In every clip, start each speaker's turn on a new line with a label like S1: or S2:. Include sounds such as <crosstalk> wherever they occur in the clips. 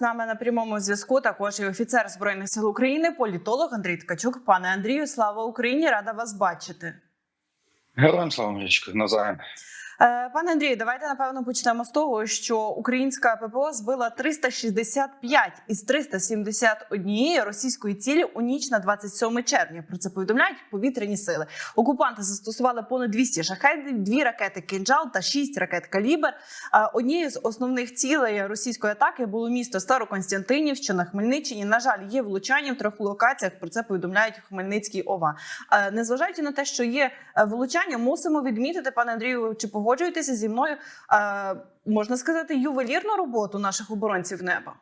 S1: з нами на прямому зв'язку також і офіцер збройних сил України, політолог Андрій Ткачук. Пане Андрію, слава Україні! Рада вас бачити.
S2: Героям слава Марічко, назаєм.
S1: Е, Пане Андрію, давайте напевно почнемо з того, що українська ППО збила 365 із 371 російської цілі у ніч на 27 червня. Про це повідомляють повітряні сили. Окупанти застосували понад 200 шахедів, дві ракети «Кинджал» та шість ракет «Калібр». Е, Однією з основних цілей російської атаки було місто Староконстянтинів, що на Хмельниччині. На жаль, є влучання в трьох локаціях. Про це повідомляють в Хмельницькій ОВА. Е, Незважаючи на те, що є влучання, мусимо відмітити, пане Андрію, чи погоджуєтеся зі мною? Можна сказати, ювелірну роботу наших оборонців неба.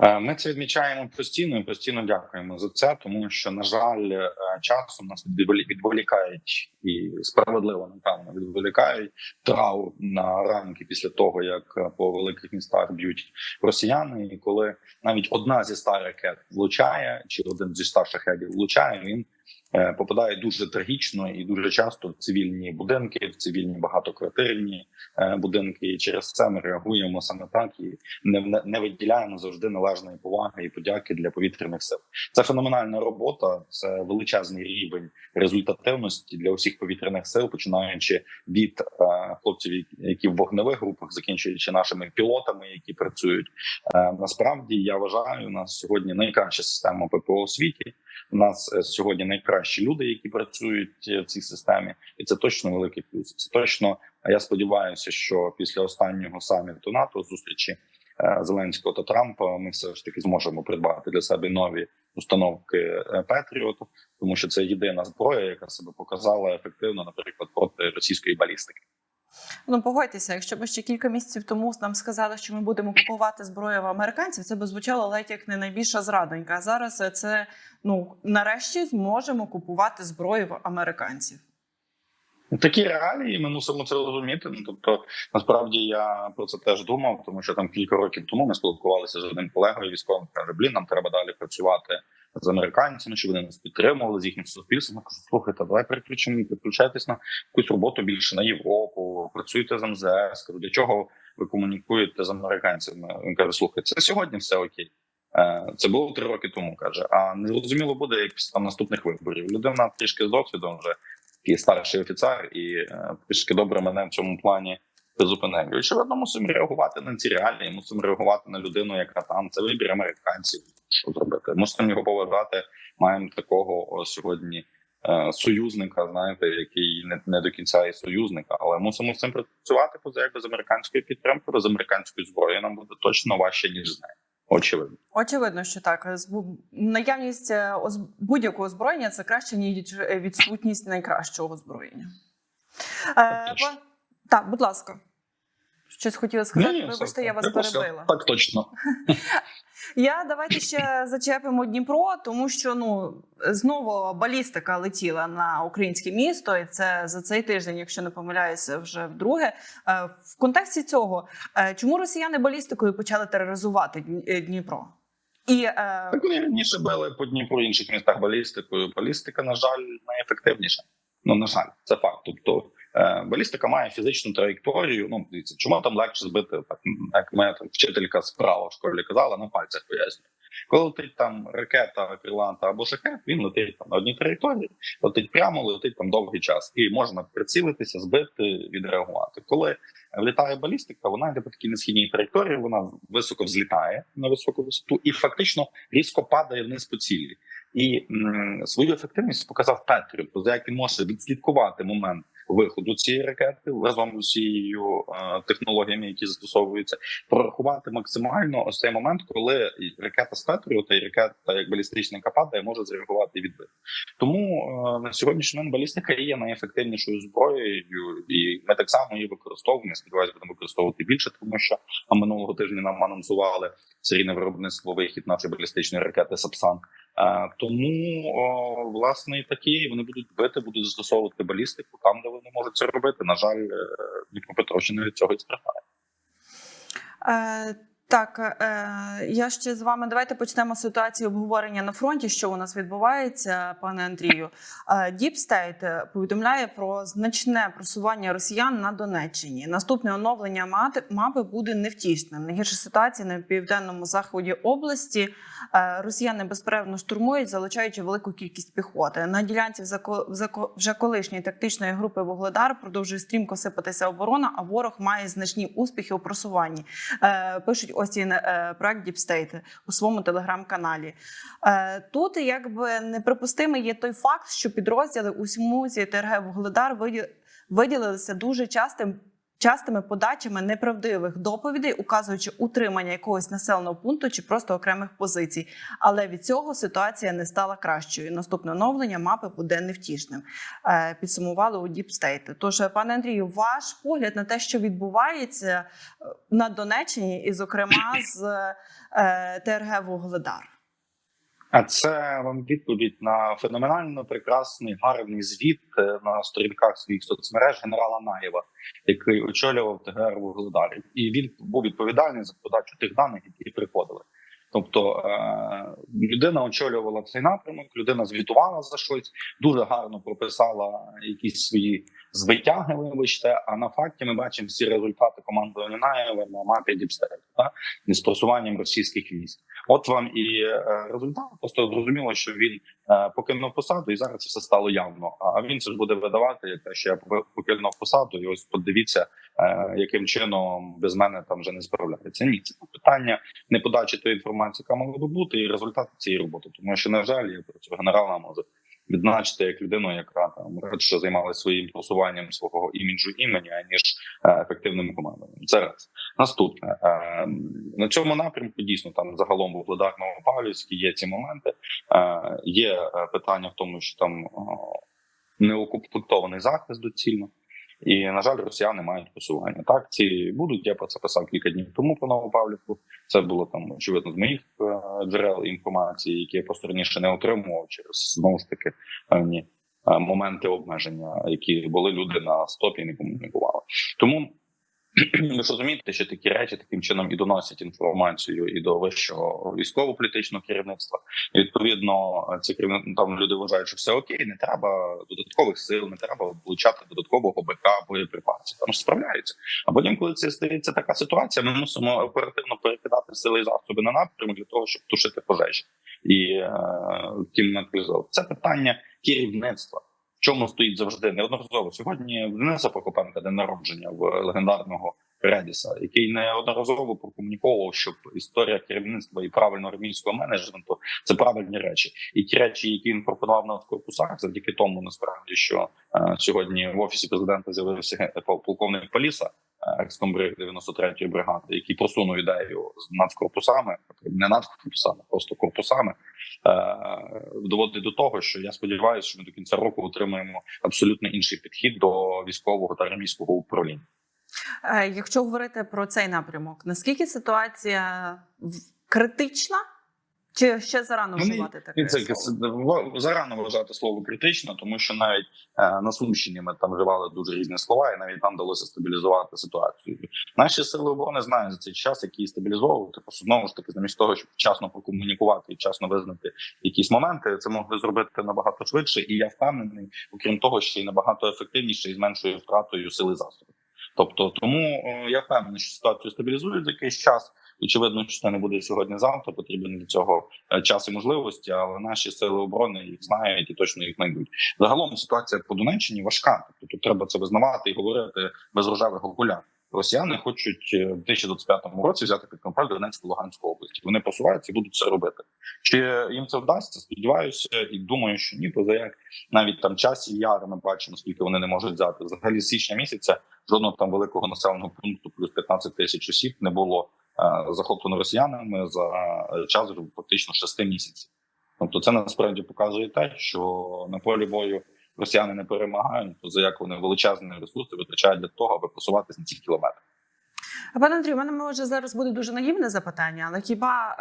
S2: Е, Ми це відмічаємо постійно і постійно дякуємо за це, тому що на жаль, е, часом нас відволі- відволікають і справедливо напевно відволікають трав на ранки після того, як е, по великих містах б'ють росіяни. І коли навіть одна зі ста ракет влучає, чи один зі ста шахедів влучає, він попадає дуже трагічно і дуже часто в цивільні будинки, в цивільні багатоквартирні е, будинки. І через це ми реагуємо саме так і не, не виділяємо завжди належної поваги і подяки для повітряних сил. Це феноменальна робота, це величезний рівень результативності для усіх повітряних сил, починаючи від е, хлопців, які в вогневих групах, закінчуючи нашими пілотами, які працюють. Е, насправді я вважаю, у нас сьогодні найкраща система ППО у світі. У нас е, сьогодні найкращі люди, які працюють е, в цій системі, і це точно великий плюс. Це точно. Я сподіваюся, що після останнього саміту НАТО зустрічі е, Зеленського та Трампа ми все ж таки зможемо придбати для себе нові установки е, Петріот, тому що це єдина зброя, яка себе показала ефективно, наприклад, проти російської балістики.
S1: Ну погодьтеся, якщо б ще кілька місяців тому нам сказали, що ми будемо купувати зброю в американців, це би звучало ледь як не найбільша зрадонька. А зараз це ну нарешті зможемо купувати зброю в американців.
S2: Такі реалії ми мусимо це розуміти. Ну тобто, насправді я про це теж думав, тому що там кілька років тому ми спілкувалися з одним колегою військовим. Каже: блін, нам треба далі працювати з американцями, щоб вони нас підтримували з їхнім суспільством. Я кажу, слухайте, давай переключимо, переключайтесь на якусь роботу більше на Європу, працюйте з МЗС. Кажу, для чого ви комунікуєте з американцями? Він каже: слухай, це сьогодні все окей. Е, Це було три роки тому. каже. А не зрозуміло буде як після наступних виборів. Людина трішки з досвідом вже такий старший офіцер, і е, трішки добре мене в цьому плані призупинив. І, Очевидно, мусимо реагувати на ці реалії, мусимо реагувати на людину, яка там це вибір американців. Що зробити? Мусимо його поважати. Маємо такого сьогодні е, союзника, знаєте, який не, не до кінця є союзника, але мусимо з цим працювати, бо як без американської підтримки, без американської зброї нам буде точно важче ніж з нею. Очевидно.
S1: Очевидно, що так наявність е, будь-якого озброєння це краще ніж е, відсутність найкращого озброєння. Е, так, будь ласка. Щось хотіла сказати.
S2: Ні,
S1: Вибачте,
S2: все,
S1: я вас перебила.
S2: Так точно. <laughs>
S1: Я давайте ще зачепимо Дніпро, тому що ну знову балістика летіла на українське місто, і це за цей тиждень, якщо не помиляюся, вже вдруге. Е, В контексті цього, е, чому росіяни балістикою почали тероризувати е, Дніпро? І
S2: Так вони раніше били по Дніпру інших містах балістикою. Балістика, на жаль, найефективніша. Ну на жаль, це факт. Тобто балістика має фізичну траєкторію. Ну дивіться, чому там легше збити, так як моя там вчителька справа в школі казала, на пальцях пояснює. Коли летить там ракета, криланта або шахет, він летить там на одній траєкторії, летить прямо, летить там довгий час, і можна прицілитися, збити, відреагувати. Коли влітає балістика, вона йде по такій несхідній траєкторії, вона високо взлітає на високу висоту і фактично різко падає вниз по цілі. І м, свою ефективність показав Петрів, як він може відслідкувати момент виходу цієї ракети разом з усією е, технологіями, які застосовуються, прорахувати максимально ось цей момент, коли ракета з Петріота і ракета як балістична яка падає, може зреагувати і відбити. Тому е, на сьогоднішній день балістика є найефективнішою зброєю, і ми так само її використовуємо. Я Сподіваюся, будемо використовувати більше, тому що минулого тижня нам анонсували серійне виробництво вихід нашої балістичної ракети Сапсан. Е, Тому власне такі вони будуть бити, будуть застосовувати балістику там, де вони можуть це робити. На жаль, е, Дніпропетровщина від цього і страждає.
S1: Е, Так, е, я ще з вами давайте почнемо з ситуації обговорення на фронті. Що у нас відбувається, пане Андрію? Е, е, повідомляє про значне просування росіян на Донеччині. Наступне оновлення мати- мапи буде невтішним. Найгірша ситуація на південному заході області. Е, Росіяни безперервно штурмують, залучаючи велику кількість піхоти. На ділянці вже колишньої тактичної групи Вугледар продовжує стрімко сипатися оборона, а ворог має значні успіхи у просуванні. Е, пишуть Остін Deep State у своєму телеграм-каналі. Е, тут якби неприпустимий є той факт, що підрозділи у смузі ТРГ Вугледар виді- виділилися дуже частим. Частими подачами неправдивих доповідей, указуючи утримання якогось населеного пункту чи просто окремих позицій. Але від цього ситуація не стала кращою. Наступне оновлення мапи буде невтішним. Е, Підсумували у State. Тож, пане Андрію, ваш погляд на те, що відбувається е, на Донеччині, і, зокрема, з е, ТРГ Вугледар.
S2: А це вам відповідь на феноменально прекрасний гарний звіт е, на сторінках своїх соцмереж генерала Наєва, який очолював ТГР Вугледарі, і він був відповідальний за подачу тих даних, які приходили. Тобто е, людина очолювала цей напрямок, людина звітувала за щось, дуже гарно прописала якісь свої звитяги, вибачте. А на факті ми бачимо всі результати командування Наєва на мапі Діпстейт, та з просуванням російських військ. От вам і е, результат. Просто зрозуміло, що він е, покинув посаду, і зараз все стало явно. А він це ж буде видавати, як те, що я покинув посаду, і ось подивіться, е, яким чином без мене там вже не справляється. Ні, це питання не подачі тої інформації, яка могла би бути, і результати цієї роботи. Тому що, на жаль, я про цього генерала можу відзначити як людину, яка там радше займалася своїм просуванням свого іміджу імені, аніж е, ефективним командуванням. Це раз. Наступне е, на цьому напрямку дійсно там загалом в Новопавлівській є ці моменти. Е, Є питання в тому, що там неокомплектований захист доцільно. І на жаль, росіяни мають просування. Так, ці будуть. Я про це писав кілька днів тому по Новопавлівку. Це було там очевидно з моїх е, джерел інформації, які я просто раніше не отримував через знову ж таки певні е, моменти обмеження, які були люди на стопі не комунікували. Тому <clears throat> ви ж розумієте, що такі речі таким чином і доносять інформацію і до вищого військово-політичного керівництва. І, відповідно, ці керівни- там люди вважають, що все окей, не треба додаткових сил, не треба влучати додаткового БК, боєприпасів. Там справляються. А потім, коли це стається така ситуація, ми мусимо оперативно перекидати сили і засоби на напрямок для того, щоб тушити пожежі і е, кімнатизувати. Це питання керівництва. Чому стоїть завжди неодноразово? Сьогодні в Дениса Прокопенка день народження в легендарного Редіса, який неодноразово прокомуніковував, щоб історія керівництва і правильного армійського менеджменту це правильні речі, і ті речі, які він пропонував на корпусах, завдяки тому насправді, що е, сьогодні в офісі президента з'явився полковник Поліса, е, екскомбриг 93-ї бригади, який просунув ідею з нацкорпусами, не нацкорпусами, просто корпусами, е, доводить до того, що я сподіваюся, що ми до кінця року отримаємо абсолютно інший підхід до військового та армійського управління.
S1: Е, Якщо говорити про цей напрямок, наскільки ситуація критична? Чи ще зарано вживати таке?
S2: це
S1: слово?
S2: зарано вважати слово критично, тому що навіть е, на Сумщині ми там вживали дуже різні слова, і навіть там вдалося стабілізувати ситуацію. Наші сили оборони знають за цей час, як її стабілізовувати. Просто знову ж таки, замість того, щоб вчасно прокомунікувати і вчасно визнати якісь моменти, це могли зробити набагато швидше. І я впевнений, окрім того, ще й набагато ефективніше і з меншою втратою сили засобів. Тобто, тому е, я впевнений, що ситуацію стабілізують за якийсь час. Очевидно, що це не буде сьогодні-завтра. Потрібен для цього е, час і можливості, але наші сили оборони їх знають і точно їх знайдуть. Загалом ситуація по Донеччині важка. Тобто тут треба це визнавати і говорити без рожевих окуляр. Росіяни хочуть е, в 2025 році взяти під контроль Донецьку Луганську область. Вони посуваються і будуть це робити. Чи їм це вдасться? Сподіваюся, і думаю, що ні. Бо як навіть там час і яри ми бачимо, скільки вони не можуть взяти. Взагалі, січня місяця жодного там великого населеного пункту, плюс 15 тисяч осіб не було захоплено росіянами за е, час фактично 6 місяців. Тобто, це насправді показує те, що на полі бою росіяни не перемагають, то за як вони величезні ресурси витрачають для того, аби просуватися на ці кілометри.
S1: Пане Андрію, у мене може зараз буде дуже наївне запитання, але хіба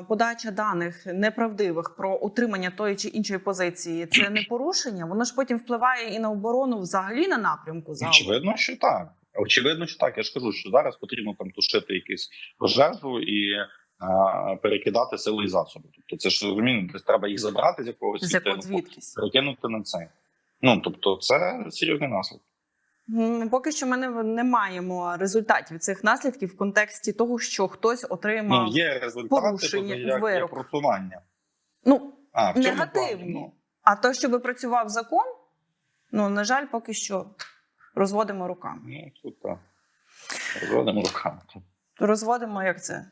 S1: е, подача даних неправдивих про утримання тої чи іншої позиції це не порушення? Воно ж потім впливає і на оборону взагалі на напрямку загалом.
S2: Очевидно, що так. Очевидно, що так. Я ж кажу, що зараз потрібно там тушити якусь пожежу і а, перекидати сили і засоби. Тобто, це ж розумієте, десь треба їх забрати з якогось
S1: З якого звідкись?
S2: перекинути на це. Ну тобто, це серйозний наслідок.
S1: Поки що ми не, не маємо результатів цих наслідків в контексті того, що хтось отримав
S2: Ну є результати,
S1: порушення,
S2: як є просування.
S1: ну
S2: А
S1: негативні.
S2: плані, ну,
S1: А то, щоб працював закон, ну на жаль, поки що розводимо руками.
S2: ну тут так. Розводимо руками.
S1: Розводимо як це.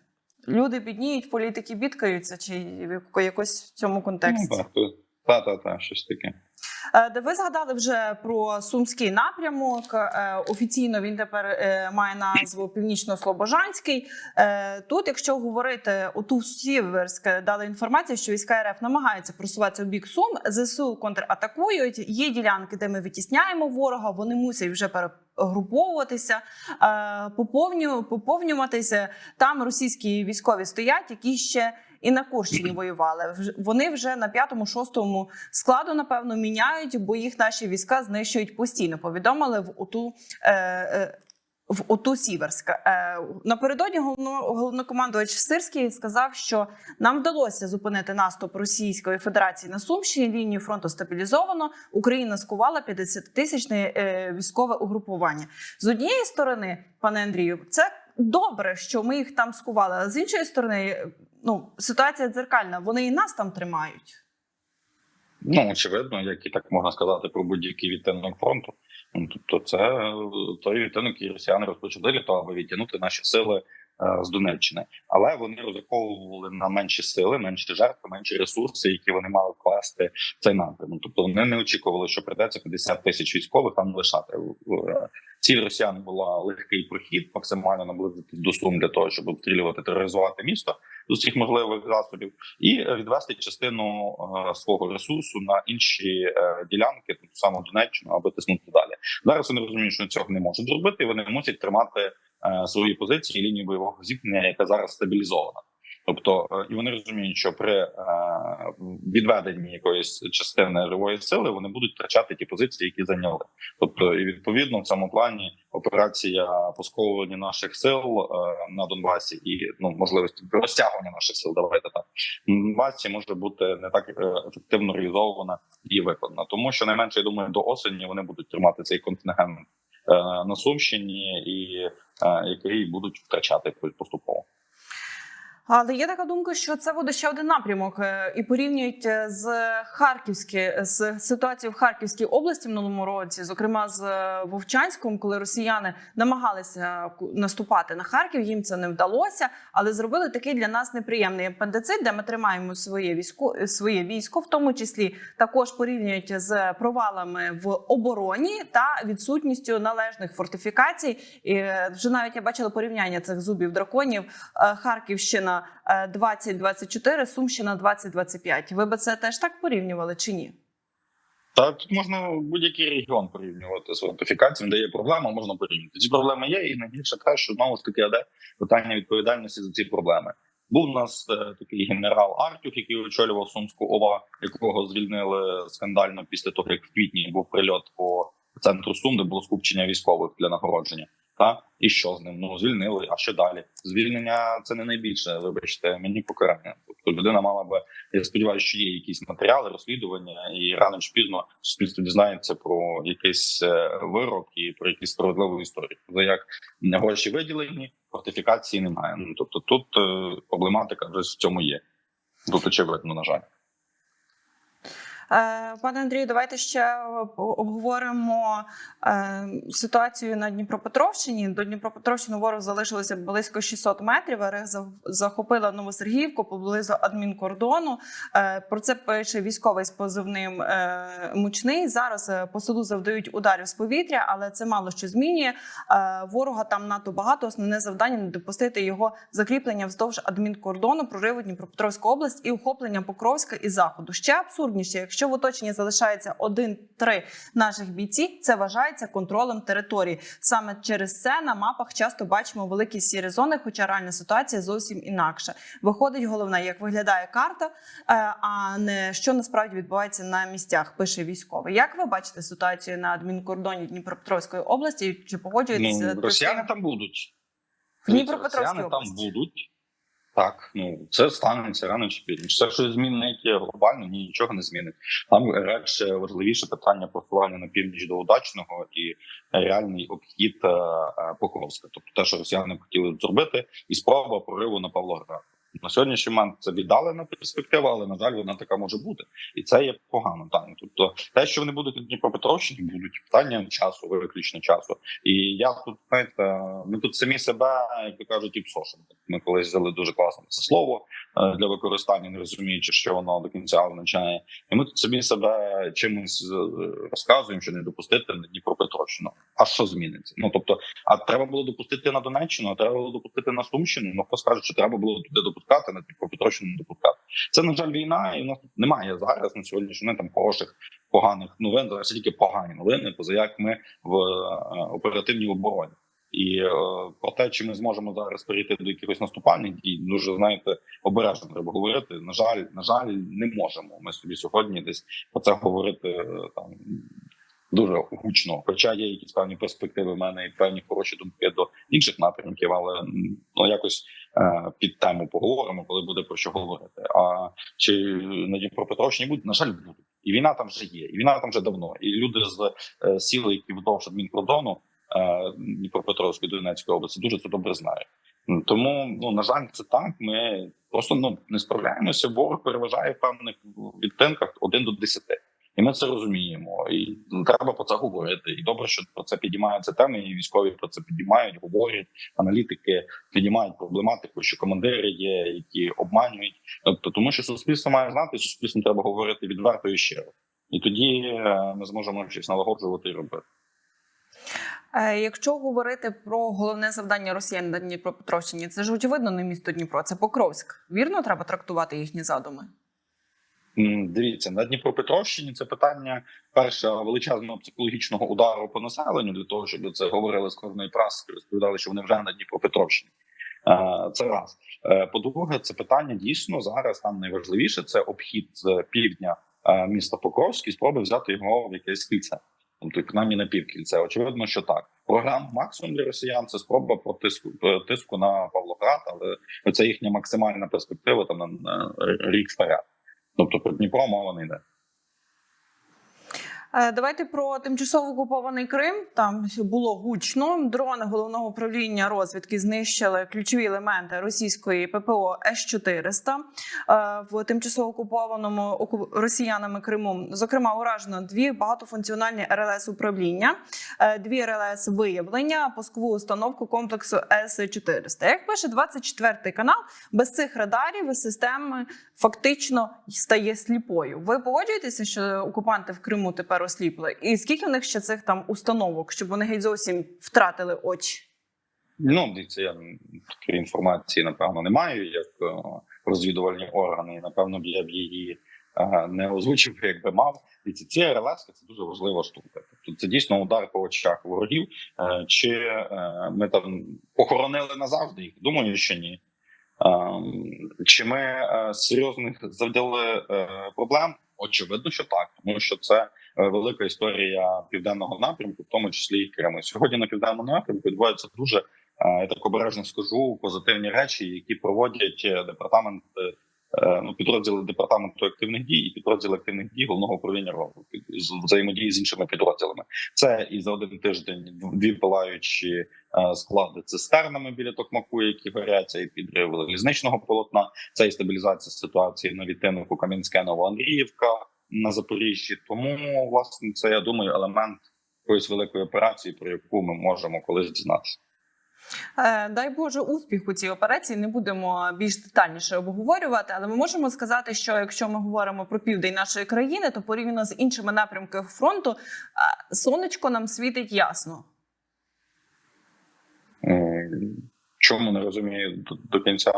S1: Люди бідніють, політики бідкаються, чи в якось в цьому контексті.
S2: Ну, так, так, та, та, та, щось таке.
S1: Е, Де ви згадали вже про сумський напрямок. Е, Офіційно він тепер е, має назву Північно-Слобожанський. Тут, якщо говорити оту Сіверськ дали інформацію, що війська РФ намагаються просуватися в бік Сум. ЗСУ контратакують. Є ділянки, де ми витісняємо ворога. Вони мусять вже перегруповуватися, е, поповню, поповнюватися. Там російські військові стоять, які ще. І на Курщині воювали. Вони вже на п'ятому-шостому складу, напевно, міняють, бо їх наші війська знищують постійно. Повідомили в ОТУ. Е, е, в ОТУ Сіверська е, напередодні головно, головнокомандувач Сирський сказав, що нам вдалося зупинити наступ Російської Федерації на Сумщині. Лінію фронту стабілізовано. Україна скувала 50-тисячне е, військове угрупування. З однієї сторони, пане Андрію, це добре, що ми їх там скували. А з іншої сторони, ну ситуація дзеркальна. Вони і нас там тримають.
S2: Ну, очевидно, як і так можна сказати про будь-який відтинок фронту. Ну, тобто, це е, той відтинок, який росіяни розпочали для того, аби відтягнути наші сили з Донеччини. Але вони розраховували на менші сили, менші жертви, менші ресурси, які вони мали вкласти в цей напрямок. Тобто вони не очікували, що прийдеться 50 тисяч військових там лишати. Е, Ціль росіян була легкий прохід, максимально наблизитись до сум для того, щоб обстрілювати тероризувати місто з усіх можливих засобів, і е, відвести частину е, свого ресурсу на інші е, ділянки, ту саму Донеччину, аби тиснути далі. Зараз вони розуміють, що цього не можуть зробити. Вони мусять тримати е, свої позиції лінію бойового зіткнення, яка зараз стабілізована. Тобто, е, і вони розуміють, що при е, відведенні якоїсь частини живої сили вони будуть втрачати ті позиції, які зайняли. Тобто, і відповідно в цьому плані операція по сковуванню наших сил е, на Донбасі і ну можливості розтягування наших сил. Давайте так на Донбасі може бути не так е, ефективно реалізована і виконана, тому що найменше я думаю, до осені вони будуть тримати цей контингент е, на Сумщині, і е, який будуть втрачати поступово.
S1: Але є така думка, що це буде ще один напрямок, е, і порівнюють е, з Харківські з ситуацією в Харківській області в минулому році, зокрема з е, Вовчанськом, коли росіяни намагалися наступати на Харків. Їм це не вдалося, але зробили такий для нас неприємний апендицит, де ми тримаємо своє військо, своє військо, в тому числі також порівнюють з провалами в обороні та відсутністю належних фортифікацій. І е, вже навіть я бачила порівняння цих зубів драконів. Е, Харківщина е, 2024, Сумщина 2025. Ви би це теж так порівнювали чи ні?
S2: Та тут можна будь-який регіон порівнювати з фортифікаціями, де є проблема, можна порівняти. Ці проблеми є, і найгірше те, що знову ж таки йде питання відповідальності за ці проблеми. Був у нас е, такий генерал Артюх, який очолював Сумську ОВА, якого звільнили скандально після того, як в квітні був прильот по центру Сум, де було скупчення військових для нагородження. Та і що з ним? Ну звільнили. А що далі? Звільнення це не найбільше. Вибачте, мені покарання. Тобто людина мала би. Я сподіваюся, що є якісь матеріали, розслідування, і рано чи пізно суспільство дізнається про якийсь е, вирок і про якусь справедливу історію. За як гроші виділені, фортифікації немає. Ну тобто тут е, проблематика вже в цьому є. Тут очевидно, на жаль.
S1: Е, Пане Андрію, давайте ще обговоримо е, ситуацію на Дніпропетровщині. До Дніпропетровщини ворог залишилося близько 600 метрів. РФ захопила Новосергіївку поблизу адмінкордону. Е, Про це пише військовий з позивним мучний. Зараз по селу завдають ударів з повітря, але це мало що змінює. Ворога там надто багато. Основне завдання не допустити його закріплення вздовж адмінкордону, прориву Дніпропетровську область і охоплення Покровська і заходу. Ще абсурдніше, якщо Якщо в оточенні залишається один-три наших бійці, це вважається контролем території. Саме через це на мапах часто бачимо великі сірі зони, хоча реальна ситуація зовсім інакша. Виходить головне, як виглядає карта, е, а не що насправді відбувається на місцях. Пише військовий. Як ви бачите ситуацію на адмінкордоні Дніпропетровської області? Чи погоджуєтесь з
S2: Ну, росіяни там будуть.
S1: в Дніпропетровській
S2: Росіяни там будуть. Так, ну це станеться рано чи пізніше. Це що змінить глобально, ні, нічого не змінить. Там радше важливіше питання просування на північ до удачного і реальний обхід е, е, Покровська. Тобто те, що росіяни хотіли зробити, і спроба прориву на Павлоград. На сьогоднішній момент це віддалена перспектива, але на жаль, вона така може бути, і це є погано. Так тобто, те, що вони будуть у Дніпропетровщині, будуть питання часу, виключно часу. І я тут знаєте, ми тут самі себе, як то кажуть, і псошимо. Ми колись взяли дуже класне це слово е, для використання, не розуміючи, що воно до кінця означає. І ми тут собі себе чимось е, розказуємо, що не допустити на Дніпропетровщину. А що зміниться? Ну тобто, а треба було допустити на Донеччину, а треба було допустити на Сумщину. Ну хто скаже, що треба було туди допускати, на Дніпропетровщину не допускати. Це на жаль війна, і в нас немає зараз на сьогоднішній день там хороших поганих новин. Зараз тільки погані новини, поза як ми в е, оперативній обороні. І е, про те, чи ми зможемо зараз перейти до якихось наступальних дій, дуже знаєте, обережно треба говорити. На жаль, на жаль, не можемо. Ми собі сьогодні десь про це говорити е, там дуже гучно. Хоча є якісь певні перспективи в мене і певні хороші думки до інших напрямків, але ну якось під тему поговоримо, коли буде про що говорити. А чи на Дніпропетровщині будуть? На жаль, будуть. І війна там вже є, і війна там вже давно. І люди з е, сіл, які вдовж адмінкордону е, Дніпропетровської Донецької області, дуже це добре знають. Тому ну на жаль, це так. Ми просто ну не справляємося. Ворог переважає в певних відтинках 1 до 10. І ми це розуміємо, і ну, треба про це говорити. І добре, що про це підіймаються теми, і військові про це підіймають, говорять. Аналітики підіймають проблематику, що командири є, які обманюють. Тобто, тому що суспільство має знати, суспільством треба говорити відверто і щиро. І тоді е, ми зможемо щось налагоджувати і робити.
S1: Е, Якщо говорити про головне завдання Росіян на Дніпропетровщині, це ж очевидно не місто Дніпро, це Покровськ. Вірно, треба трактувати їхні задуми.
S2: Дивіться, на Дніпропетровщині це питання перше величезного психологічного удару по населенню для того, щоб це говорили з кожної праски, розповідали, що вони вже на Дніпропетровщині. Це раз. Е, По-друге, це питання дійсно зараз там найважливіше це обхід з півдня е, міста Покровськ спроби взяти його в якесь кільце. Тобто, принаймні на півкільце. Очевидно, що так. Програма максимум для росіян це спроба по тиску, на Павлоград, але це їхня максимальна перспектива там на рік вперед. Тобто про Дніпро мова не йде.
S1: Е, Давайте про тимчасово окупований Крим. Там було гучно. Дрони головного управління розвідки знищили ключові елементи російської ППО С 400 в тимчасово окупованому оку- росіянами Криму. Зокрема, уражено дві багатофункціональні РЛС управління, е, дві РЛС виявлення, пускову установку комплексу С 400 Як пише 24 канал, без цих радарів система фактично стає сліпою. Ви погоджуєтеся, що окупанти в Криму тепер осліпли? І скільки в них ще цих там установок, щоб вони геть зовсім втратили очі?
S2: Ну, дивіться, я такої інформації, напевно, не маю, як е, розвідувальні органи. І, напевно, я б її е, не озвучив, <laughs> якби мав. Дивіться, ці РЛС це дуже важлива штука. Тобто це дійсно удар по очах ворогів. Е, Чи ми там похоронили назавжди їх? Думаю, що ні. Чи ми серйозних завдали проблем? Очевидно, що так, тому що це велика історія південного напрямку, в тому числі і Криму. Сьогодні на південному напрямку відбуваються дуже е, я так обережно скажу позитивні речі, які проводять е, департамент. е, Ну, підрозділи департаменту активних дій і підрозділи активних дій головного управління розвитку з взаємодії з іншими підрозділами. Це і за один тиждень дві палаючі е, склади цистернами біля Токмаку, які горять, це і підрив залізничного полотна, це і стабілізація ситуації на відтинку Кам'янське Новоандріївка на Запоріжжі. Тому власне це я думаю елемент якоїсь великої операції, про яку ми можемо колись дізнатися.
S1: Е, Дай Боже успіху цій операції. Не будемо більш детальніше обговорювати, але ми можемо сказати, що якщо ми говоримо про південь нашої країни, то порівняно з іншими напрямками фронту е, сонечко нам світить ясно.
S2: Чому не розумію до, до кінця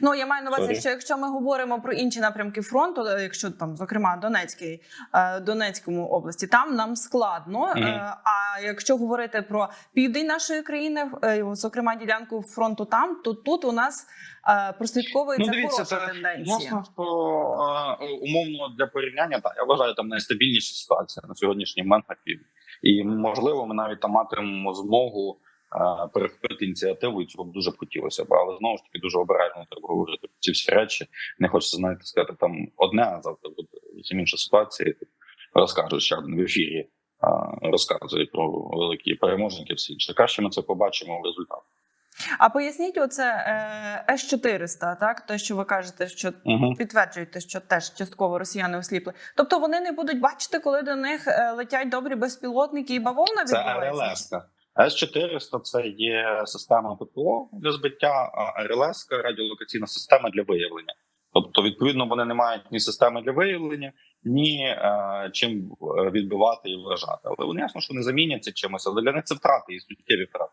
S1: Ну я маю на увазі,
S2: Sorry.
S1: що якщо ми говоримо про інші напрямки фронту, е, якщо там, зокрема, Донецький, е, Донецькому області, там нам складно.
S2: Мгм.
S1: Е, А якщо говорити про південь нашої країни, зокрема ділянку фронту, там то тут у нас прослідковується
S2: Ну, дивіться,
S1: хороша
S2: це
S1: тенденція.
S2: Що умовно для порівняння, так я вважаю там найстабільніша ситуація на сьогоднішній момент на півдні. І можливо, ми навіть там матимемо змогу перехопити ініціативу, і цього б дуже б хотілося б. Але знову ж таки дуже обережно треба говорити про ці всі речі. Не хочеться знаєте, сказати там одне, а завтра буде зовсім інша ситуація. тут ще один в ефірі. Розказує про великі переможники, всі інше. Краще ми це побачимо в результаті.
S1: А поясніть, оце е, С 400 так те, що ви кажете, що
S2: Угу.
S1: підтверджуєте, що теж частково росіяни осліпли. Тобто вони не будуть бачити, коли до них е, летять добрі безпілотники і бавовна
S2: Це
S1: відбувається.
S2: РЛС. С-400 це є система ППО для збиття, а РЛС радіолокаційна система для виявлення. Тобто, відповідно, вони не мають ні системи для виявлення, ні е, чим е, відбивати і вражати. Але вони ясно, що не заміняться чимось, але для них це втрати і суттєві втрати.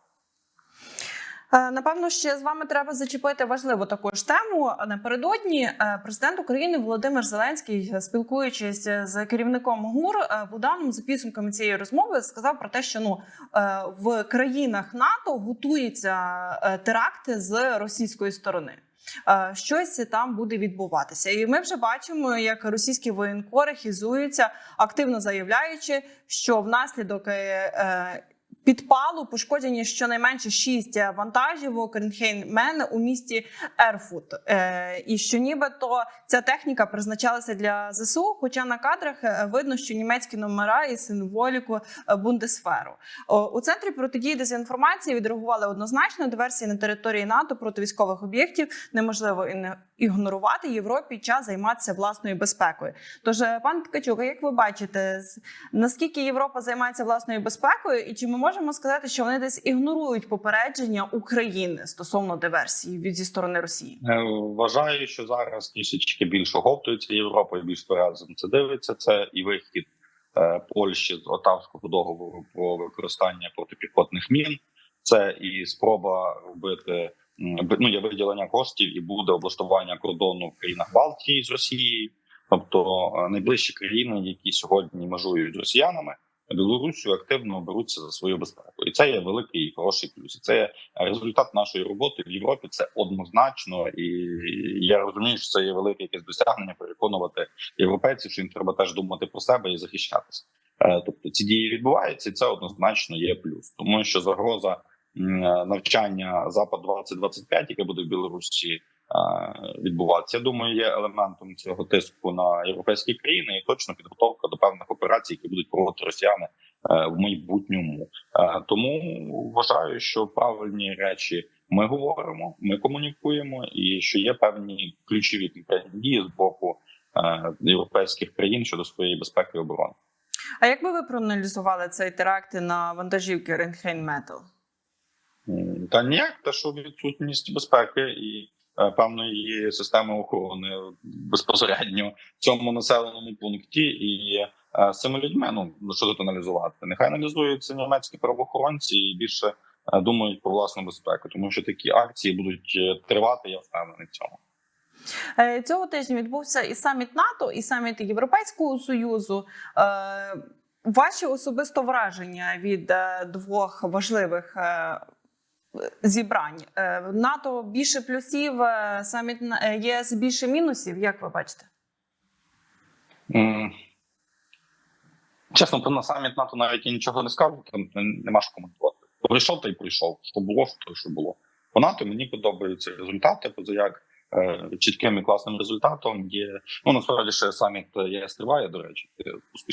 S1: Е, Напевно, ще з вами треба зачепити важливу також тему. Напередодні е, президент України Володимир Зеленський, е, спілкуючись з керівником ГУР Буданом, за підсумками цієї розмови, сказав про те, що ну в країнах НАТО готуються теракти з російської сторони. Щось там буде відбуватися, і ми вже бачимо, як російські воєнкори хізуються, активно заявляючи, що внаслідок підпалу пошкоджені щонайменше шість е, вантажівок Рентгейнмен у місті Ерфут. Е, і що нібито ця техніка призначалася для ЗСУ, хоча на кадрах е, видно, що німецькі номера і символіку Бундесферу. У центрі протидії дезінформації відреагували однозначно. Диверсії на території НАТО проти військових об'єктів неможливо і не ігнорувати Європі час займатися власною безпекою. Тож, е, пан Ткачук, як ви бачите, наскільки Європа займається власною безпекою, і чи ми можемо сказати, що вони десь ігнорують попередження України стосовно диверсії від зі сторони Росії?
S2: Е, Вважаю, що зараз трішечки більше оговтується Європа і більш на це дивиться. Це і вихід е, Польщі з Отавського договору про використання протипіхотних мін. Це і спроба робити ну, є виділення коштів, і буде облаштування кордону в країнах Балтії з Росією, тобто е, найближчі країни, які сьогодні межують з росіянами. Білорусію активно беруться за свою безпеку, і це є великий і хороший плюс. І це є результат нашої роботи в Європі. Це однозначно, і я розумію, що це є велике якесь досягнення переконувати європейців, що їм треба теж думати про себе і захищатися. Е, Тобто ці дії відбуваються, і це однозначно є плюс, тому що загроза навчання запад 2025 яке буде в Білорусі. е, Відбуватися, я думаю, є елементом цього тиску на європейські країни і точно підготовка до певних операцій, які будуть проводити росіяни е, в майбутньому. Е, Тому вважаю, що правильні речі ми говоримо, ми комунікуємо, і що є певні ключові дії з боку е, європейських країн щодо своєї безпеки і оборони.
S1: А як би ви проаналізували цей теракт на вантажівки Рентгейн Метал?
S2: Та ніяк, те, що відсутність безпеки і е, певної системи охорони безпосередньо в цьому населеному пункті, і е, з цими людьми ну що тут аналізувати? Нехай аналізуються німецькі правоохоронці і більше е, думають про власну безпеку, тому що такі акції будуть тривати. Я впевнений в цьому.
S1: Цього тижня відбувся і саміт НАТО, і саміт Європейського союзу. Ваші особисто враження від двох важливих зібрань Е, НАТО більше плюсів, е, саміт е, ЄС більше мінусів. Як ви бачите?
S2: Чесно, то на саміт НАТО навіть я нічого не скажу, там нема що коментувати. Прийшов та й прийшов. Що було, що, було. По НАТО мені подобаються результати, позаяк чітким і класним результатом є. Ну насправді ще саміт ЄС триває, до речі,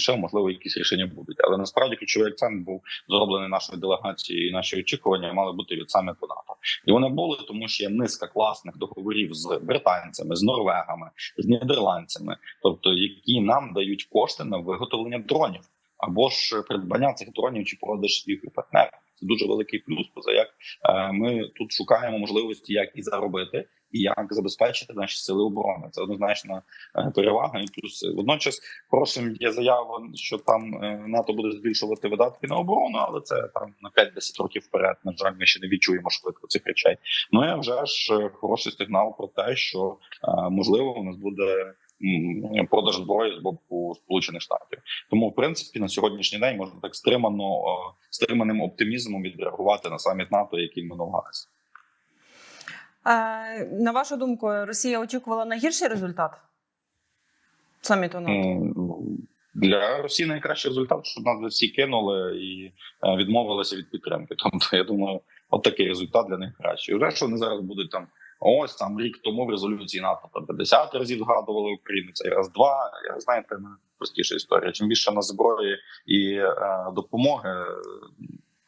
S2: Е, можливо, якісь рішення будуть. Але насправді ключовий акцент був зроблений нашою делегацією, і наші очікування мали бути від саміту НАТО. І вони були, тому що є низка класних договорів з британцями, з норвегами, з нідерландцями, тобто які нам дають кошти на виготовлення дронів або ж придбання цих дронів чи продаж їх партнерів. Це дуже великий плюс. Поза як е, ми тут шукаємо можливості, як і заробити, і як забезпечити наші сили оборони. Це однозначно е, перевага. І плюс е, водночас хорошим є заява, що там е, НАТО буде збільшувати видатки на оборону, але це там на 5-10 років вперед. На жаль, ми ще не відчуємо швидко цих речей. Ну і вже ж хороший сигнал про те, що можливо у нас буде. Продаж зброї з боку Сполучених Штатів, тому в принципі на сьогоднішній день можна так стримано стриманим оптимізмом відреагувати на саміт НАТО, який минув газ.
S1: На вашу думку, Росія очікувала на гірший результат саміту?
S2: Для Росії найкращий результат, щоб нас всі кинули і е, відмовилися від підтримки. <laughs> Тобто, я думаю, от такий результат для них кращий. Вже що вони зараз будуть там. Ось там рік тому в резолюції НАТО там 50 разів згадували Україну. Цей раз два. Я знаєте, простіша історія. Чим більше на зброї і е, допомоги,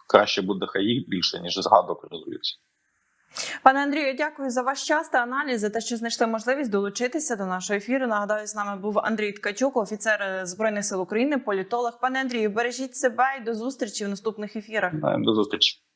S2: краще буде хай їх більше ніж згадок резолюції.
S1: Пане Андрію, дякую за ваш час та аналіз, за те, що знайшли можливість долучитися до нашого ефіру. Нагадаю, з нами був Андрій Ткачук, офіцер е, збройних сил України, політолог. Пане Андрію, бережіть себе і до зустрічі в наступних ефірах.
S2: До зустрічі.